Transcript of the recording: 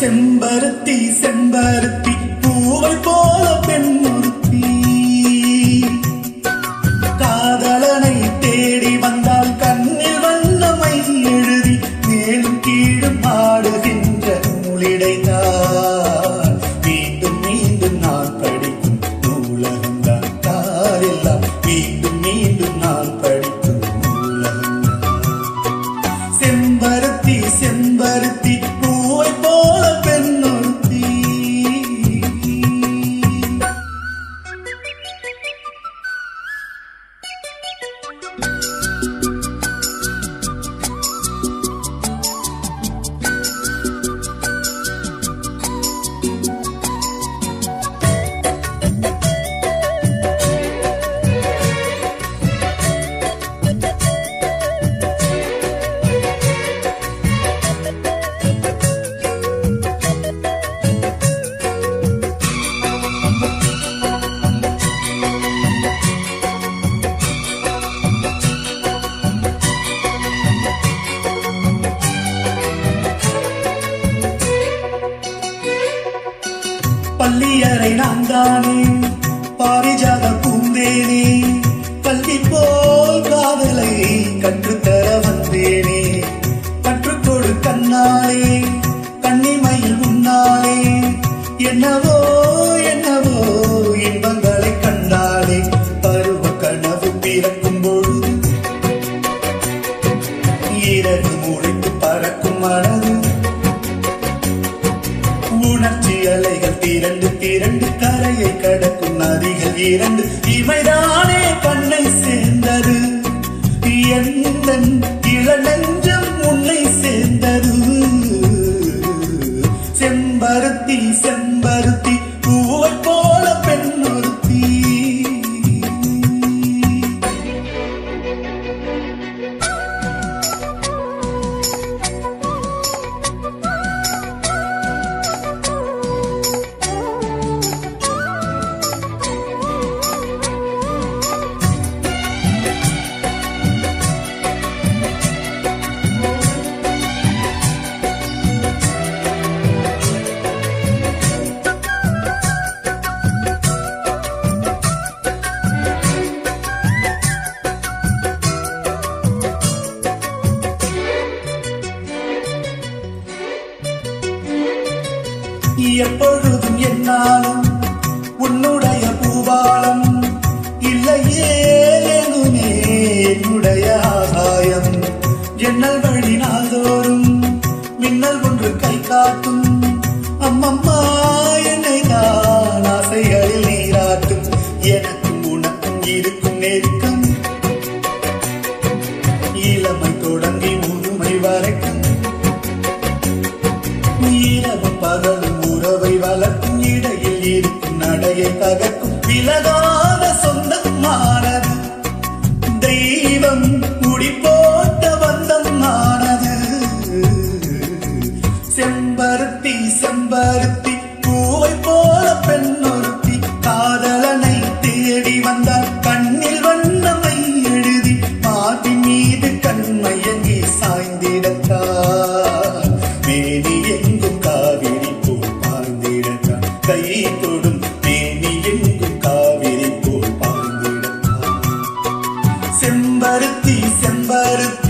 செம்பருத்தி செம்பருத்தி பூவை போல பெண் காதலனை தேடி வந்தால் கண்ணில் வண்ணமை எழுதி மேலும் கீழும் பாடுகின்ற நூலிடைதான் மீண்டும் மீண்டும் நான் படிக்கும் நூலகம்தான் தாரெல்லாம் மீண்டும் மீண்டும் நான் படிக்கும் நூலகம் செம்பருத்தி செம்பருத்தி தானே? பாரிஜாத பூந்தேனே கல்வி போல் காதலை கற்றுத்தர வந்தேனே. கற்றுக்கொடு கண்ணாலே கண்ணிமையில் முன்னாலே. என்னவோ என்னவோ இன்பங்களை கண்டாலே பருவ கனவு பிறக்கும் பொழுது இரவு முழித்து பறக்கும் மனது. இரண்டு. இவைதானே கண்ணை சேர்ந்தது. எந்த இளநெஞ்சம் உன்னை சேர்ந்தது. செம்பருத்தி செம்பருத்தி எப்பொழுதும் என்னாலும் உன்னுடைய பூபாலம் இல்லையே எங்குமே என்னுடைய ஆதாயம் ஜன்னல் வழி நாள்தோறும் மின்னல் ஒன்று கை காட்டும். அம்மம்மா என்னை தான் ஆசைகளில் நீராட்டும். எனக்கும் உனக்கும் இருக்கும் நெருக்கம். இளமை தொடங்கி முதுமை வரைக்கும். இரவும் பகலும் இருக்கும் நடையை தகர்க்கும் விலகாத better